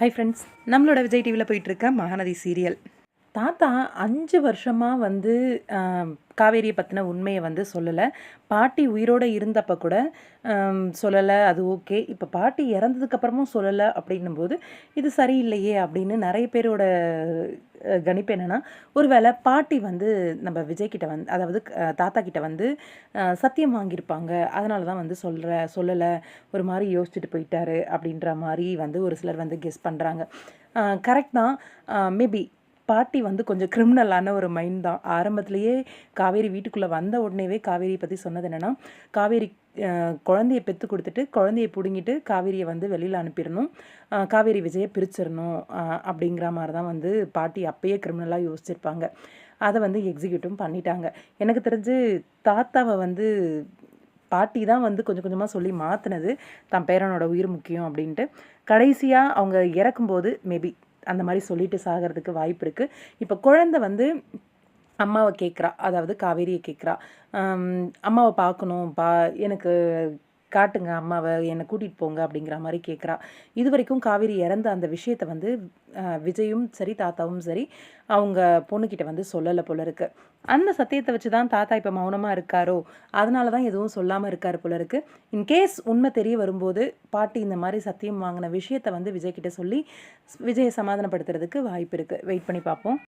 Hi friends நம்மளோட விஜய் டிவியில் போயிட்டுருக்க மகாநதி சீரியல் தாத்தா அஞ்சு வருஷமாக வந்து காவேரியை பற்றின உண்மையை வந்து சொல்லலை. பாட்டி உயிரோடு இருந்தப்போ கூட சொல்லலை அது ஓகே. இப்போ பாட்டி இறந்ததுக்கப்புறமும் சொல்லலை அப்படின்னும்போது இது சரியில்லையே அப்படின்னு நிறைய பேரோட கணிப்பு என்னென்னா ஒருவேளை பாட்டி வந்து நம்ம விஜய்கிட்ட வந்து அதாவது தாத்தா கிட்ட வந்து சத்தியம் வாங்கியிருப்பாங்க. அதனால தான் வந்து சொல்கிற சொல்லலை ஒரு மாதிரி யோசிச்சுட்டு போயிட்டாரு அப்படின்ற மாதிரி வந்து ஒரு சிலர் வந்து கெஸ் பண்ணுறாங்க கரெக்ட் தான். மேபி பாட்டி வந்து கொஞ்சம் கிரிமினலான ஒரு மைண்ட் தான். ஆரம்பத்திலேயே காவேரி வீட்டுக்குள்ளே வந்த உடனேவே காவேரியை பற்றி சொன்னது என்னென்னா காவேரி குழந்தையை குழந்தைய பெற்று கொடுத்துட்டு குழந்தைய பிடுங்கிட்டு காவேரியை வந்து வெளியில் அனுப்பிடணும். காவேரி விஜயை பிரிச்சிடணும் அப்படிங்கிற மாதிரி தான் வந்து பாட்டி அப்பயே கிரிமினலாக யோசிச்சிருப்பாங்க. அதை வந்து எக்ஸிக்யூட்டும் பண்ணிட்டாங்க. எனக்கு தெரிஞ்சு தாத்தாவை வந்து பாட்டி தான் வந்து கொஞ்சம் கொஞ்சமாக சொல்லி மாற்றினது தன் பேரனோட உயிர் முக்கியம் அப்படின்ட்டு. கடைசியாக அவங்க இறக்கும்போது மேபி அந்த மாதிரி சொல்லிட்டு சாகிறதுக்கு வாய்ப்பு இருக்குது இப்போ குழந்தை வந்து அம்மாவை கேட்குறா அதாவது காவேரியை கேட்குறா அம்மாவை பார்க்கணும் பா எனக்கு காட்டுங்க அம்மாவை என்னை கூட்டிகிட்டு போங்க அப்படிங்கிற மாதிரி கேட்குறா இது வரைக்கும் காவேரி இறந்த அந்த விஷயத்தை வந்து விஜயும் சரி தாத்தாவும் சரி அவங்க பொண்ணுக்கிட்ட வந்து சொல்லலை போல இருக்கு. அந்த சத்தியத்தை வச்சு தான் தாத்தா இப்போ மௌனமாக இருக்காரோ? அதனால தான் எதுவும் சொல்லாமல் இருக்காரு போல இருக்கு. இன்கேஸ் உண்மை தெரிய வரும்போது பாட்டி இந்த மாதிரி சத்தியம் வாங்கின விஷயத்தை வந்து விஜய் கிட்ட சொல்லி விஜயை சமாதானப்படுத்துறதுக்கு வாய்ப்பு இருக்குது வெயிட் பண்ணி பார்ப்போம்